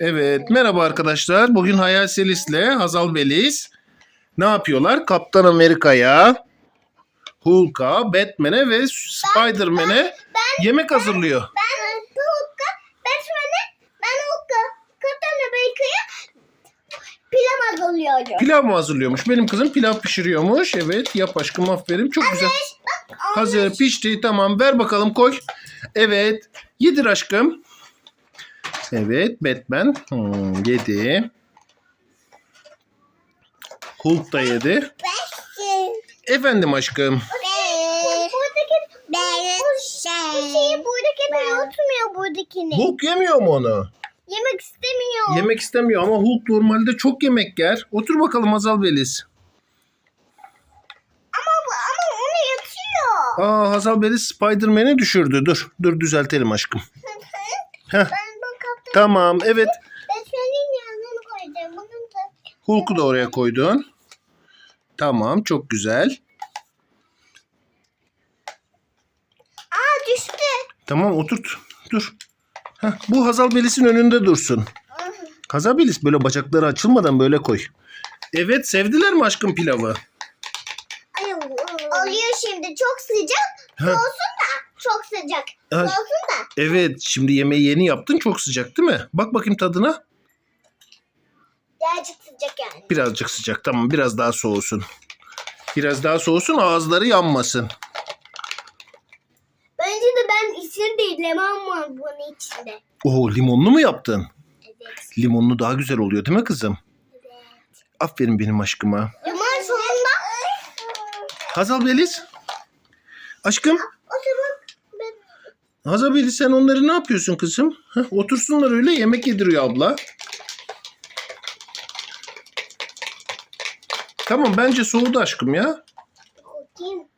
Evet, merhaba arkadaşlar. Bugün Hayal Selis'le Hazal Beliz ne yapıyorlar? Kaptan Amerika'ya, Hulk'a, Batman'e ve Spider-Man'e yemek hazırlıyor. Ben Hulk'a, Batman'e, ben Hulk'a, Kaptan Amerika'ya pilav hazırlıyorum. Pilav mı hazırlıyormuş? Benim kızım pilav pişiriyormuş. Evet, yap aşkım aferin. Çok güzel. Hazır, pişti. Tamam, ver bakalım koy. Evet, yedir aşkım. Evet, Batman hmm. Hulk da yedi. Efendim aşkım. Buradaki, bu, şeyi buradaki ben oturmuyor buradakini. Hulk yemiyor mu onu? Yemek istemiyor. Yemek istemiyor ama Hulk normalde çok yemek yer. Otur bakalım Hazal Beliz. ama, bu, ama onu yatıyor. Aa Hazal Beliz Spider-Man'i düşürdü. Dur. Dur düzeltelim aşkım. Heh. Ben Tamam evet. Batman'in yanına koyacağım. Bunun da Hulk'u da oraya koydun. Tamam çok güzel. Aa düştü. Tamam oturt. Dur. Heh, bu Hazal Belis'in önünde dursun. Hazal Belis böyle bacakları açılmadan böyle koy. Evet sevdiler mi aşkım pilavı? Oluyor şimdi çok sıcak. Ha. Soğusun da çok sıcak. Ha. Soğusun da. Evet şimdi yemeği yeni yaptın çok sıcak değil mi? Bak bakayım tadına. Birazcık sıcak yani. Birazcık sıcak tamam biraz daha soğusun. Biraz daha soğusun ağızları yanmasın. Bence de ben içinde lemon var bunun içinde. Oo limonlu mu yaptın? Evet. Limonlu daha güzel oluyor değil mi kızım? evet. Aferin benim aşkıma. Limon sonunda. Hazal Beliz. Aşkım Beliz sen onları ne yapıyorsun kızım? Heh, otursunlar öyle yemek yediriyor abla. Tamam bence soğudu aşkım ya. kokayım.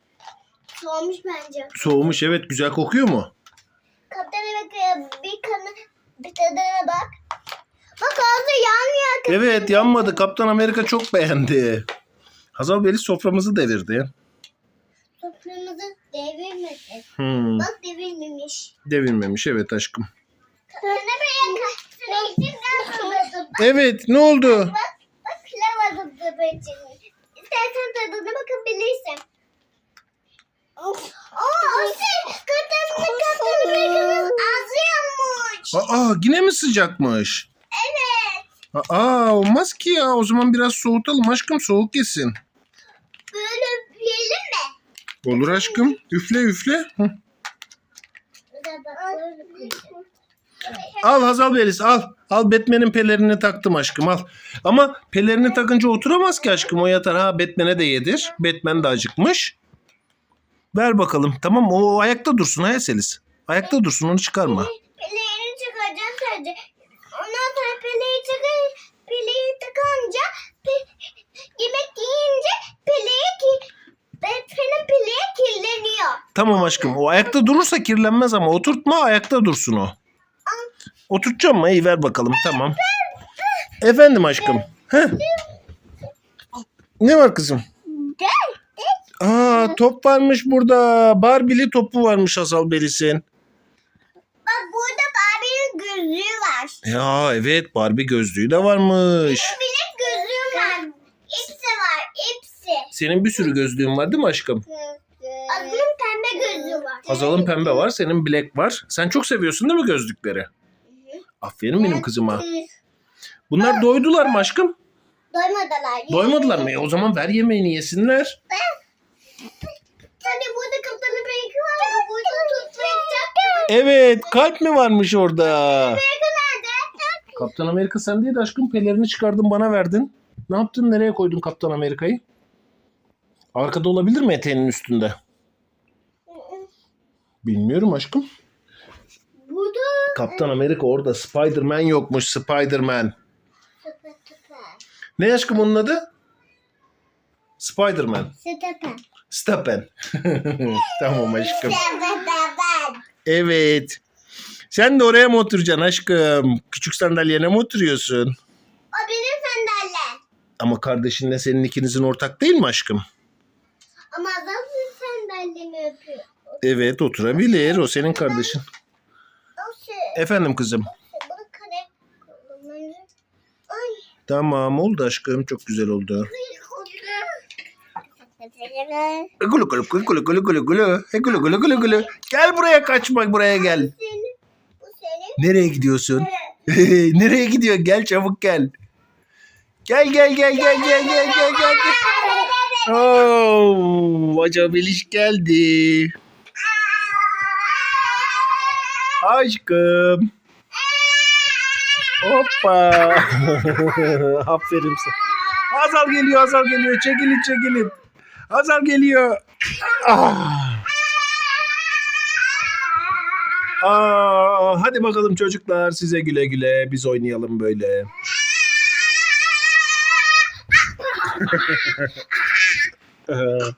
Soğumuş bence. Soğumuş evet güzel kokuyor mu? Kaptan Amerika'ya bir kanı bir tadına bak. Bak ağzı yanmıyor. Evet yanmadı. Kaptan Amerika çok beğendi. Hazal Beliz soframızı devirdi. Toprağımızı devirmedi. Hmm, Bak devirmemiş. devirmemiş evet aşkım. Amerika içinden soğudu. Bak, Evet ne oldu? bak, bak hazırladı böceğini. İstersen tadına bakabilirsin. Of. Aa, Asya, Kaptan Kaptan Amerika'nın ağzı yanmış. Aa yine mi sıcakmış? Evet. Aa olmaz ki ya. O zaman biraz soğutalım aşkım soğuk yesin. Olur aşkım. Üfle üfle. Hı. Al Hazal Beliz al. Al Batman'in pelerini taktım aşkım al. Ama pelerini takınca oturamaz ki aşkım o yatar. Ha Batman'e de yedir. Batman de acıkmış. Ver bakalım. Tamam o ayakta dursun ha Selis. Ayakta dursun onu çıkarma. Peleğini çıkaracağım sadece. Tamam aşkım. O ayakta durursa kirlenmez ama oturtma ayakta dursun o. Oturtacağım mı? İyi ver bakalım. Tamam. Efendim aşkım. Heh. Ne var kızım? Aa top varmış burada. Barbie'li topu varmış Hazal Belis'in. Bak burada Barbie'nin gözlüğü var. Ya evet Barbie gözlüğü de varmış. Bilek gözlüğü var. İpsi var. İpsi. Senin bir sürü gözlüğün var değil mi aşkım? Adının pembe gözlüğü var. Hazal'ın pembe var, senin black var. Sen çok seviyorsun değil mi gözlükleri? Aferin benim kızıma. Bunlar doydular mı aşkım? Doymadılar. Doymadılar mı? E, o zaman ver yemeğini yesinler. Hani burada kaptanı belki var. Burada tutmayacak. Evet kalp mi varmış orada? Kaptan Amerika sen değil de aşkım pelerini çıkardın bana verdin. Ne yaptın? Nereye koydun Kaptan Amerika'yı? Arkada olabilir mi eteğinin üstünde? Bilmiyorum aşkım. Burada. Kaptan Amerika orada. Spider-Man yokmuş. Spider-Man. Süper süper. Ne aşkım onun adı? Spider-Man. Süper. Stepen. tamam aşkım. Süper. Evet. Sen de oraya mı oturacaksın aşkım? Küçük sandalyene mi oturuyorsun? O benim sandalyem. Ama kardeşinle senin ikinizin ortak değil mi aşkım? Ama adam sandalyemi öpüyor. Evet oturabilir. O senin kardeşin. O şey. Efendim kızım. Bunu kare kullanmak Tamam oldu aşkım. Çok güzel oldu. Gulu gulu gulu gulu gulu gulu gulu. Gulu gulu gulu gulu. Gel buraya kaçma buraya gel. Nereye gidiyorsun? Nereye gidiyor? Gel çabuk gel. Gel gel gel gel gel gel gel gel. Oo, Acabeliş geldi. Aşkım. Hoppa. Aferin sana. Hazal geliyor, Hazal geliyor. Çekilin, çekilin. Hazal geliyor. Ah. Aa, hadi bakalım çocuklar size güle güle. Biz oynayalım böyle.